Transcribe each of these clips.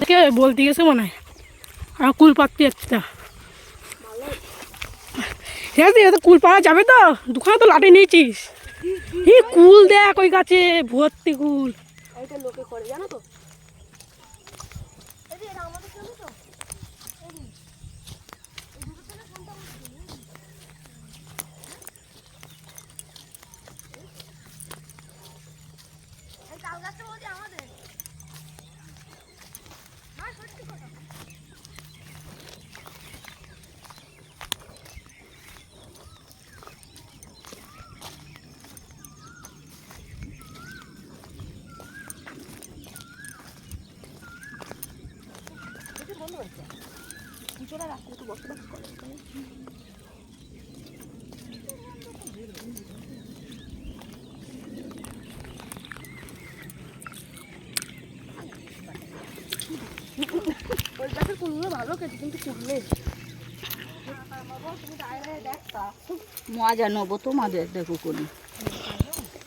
তো বলতে গেছে মনে? হয় আর কুল পাততে যাচ্ছে তা। ঠিক আছে, এত কুল পাওয়া যাবে তো? দুখানে তো লাঠি নিয়েছিস। এই কুল দেখ ওই গাছে, ভর্তি কুল। করে জানো তো বন্ধ হয়েছে। কিছুটা রাখতে একটু বসে বসে করে। ওই গাছের কুলগুলো ভালো খেতে কিন্তু কুললে তুমি ডাইরে দেখতা মজা নেব তোমাদের দেখো কোনি।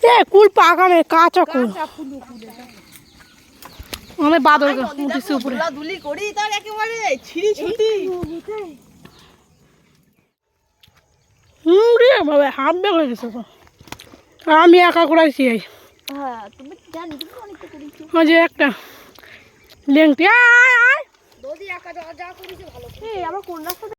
এ কুল পাকামে কাঁচা কুল। আমি বাদর উঠেছে উপরে। ধুলি করি তার একেবারে ছিঁড়ি ছুটি হুম রে বাবা হাফ ব্যাগ হয়ে গেছে তো। আমি একা করাইছি হ্যাঁ তুমি জানি তুমি অনেকটা করেছ। ওই যে একটা। লেংটি আয় আয় দদি একা যা যা করিছে ভালো এই আমার কোন রাস্তা